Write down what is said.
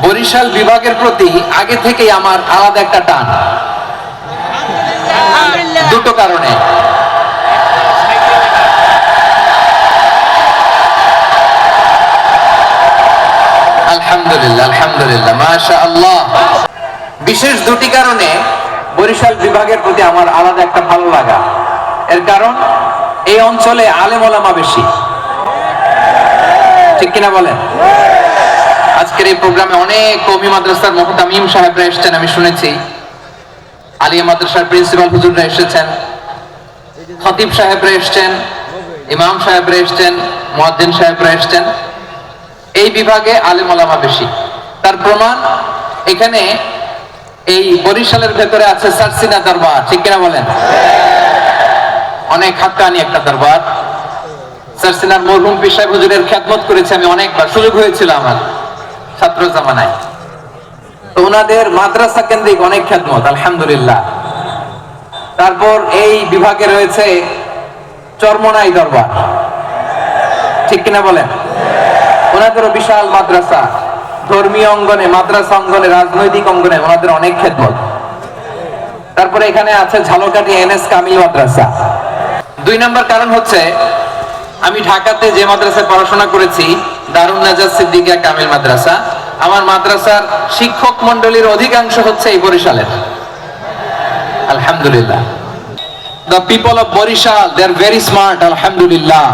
বরিশাল বিভাগের প্রতি আগে থেকেই আমার আলাদা একটা টান। দুটো কারণে। আলহামদুলিল্লাহ আলহামদুলিল্লাহ মাশা আল্লাহ বিশেষ দুটি কারণে বরিশাল বিভাগের প্রতি আমার আলাদা একটা ভালো লাগা। এর কারণ এই অঞ্চলে আলেম ওলামা বেশি। ঠিক কিনা বলেন? আজকের এই প্রোগ্রামে অনেক কমি মাদ্রাসার মোহতামিম সাহেবরা এসেছেন, আমি শুনেছি। আলিয়া মাদ্রাসার প্রিন্সিপাল হুজুররা এসেছেন। খতিব সাহেবরা এসেছেন, ইমাম সাহেবরা এসেছেন, মুয়াজ্জিন সাহেবরা এসেছেন। এই বিভাগে আলেম ওলামা বেশি। তার প্রমাণ এখানে এই বরিশালের ভেতরে আছে সারসিনা দরবার, ঠিক কিনা বলেন? অনেক হাক্কানি একটা দরবার। সারসিনার মরহুম সাহেব হুজুরের খ্যাতমত করেছে, আমি অনেকবার, সুযোগ হয়েছিল আমার। ছাত্র জামানায় তো ওনাদের মাদ্রাসা কেন্দ্রিক অনেক খ্যাতমত, আলহামদুলিল্লাহ। তারপর এই বিভাগে রয়েছে চরমনাই দরবার। ঠিক কিনা বলেন? ওনাদেরও বিশাল মাদ্রাসা। ধর্মীয় অঙ্গনে, মাদ্রাসা অঙ্গনে, রাজনৈতিক অঙ্গনে ওনাদের অনেক খেদমত তারপরে এখানে আছে ঝালকাঠি এনএস কামিল মাদ্রাসা। দুই নম্বর কারণ হচ্ছে, আমি ঢাকাতে যে মাদ্রাসায় পড়াশোনা করেছি দারুণ নাজাজ সিদ্দিকা কামিল মাদ্রাসা। আমার মাদ্রাসার শিক্ষক মন্ডলীর অধিকাংশ হচ্ছে এই বরিশালের। আলহামদুলিল্লাহ। The people of Barishal they are very smart আলহামদুলিল্লাহ।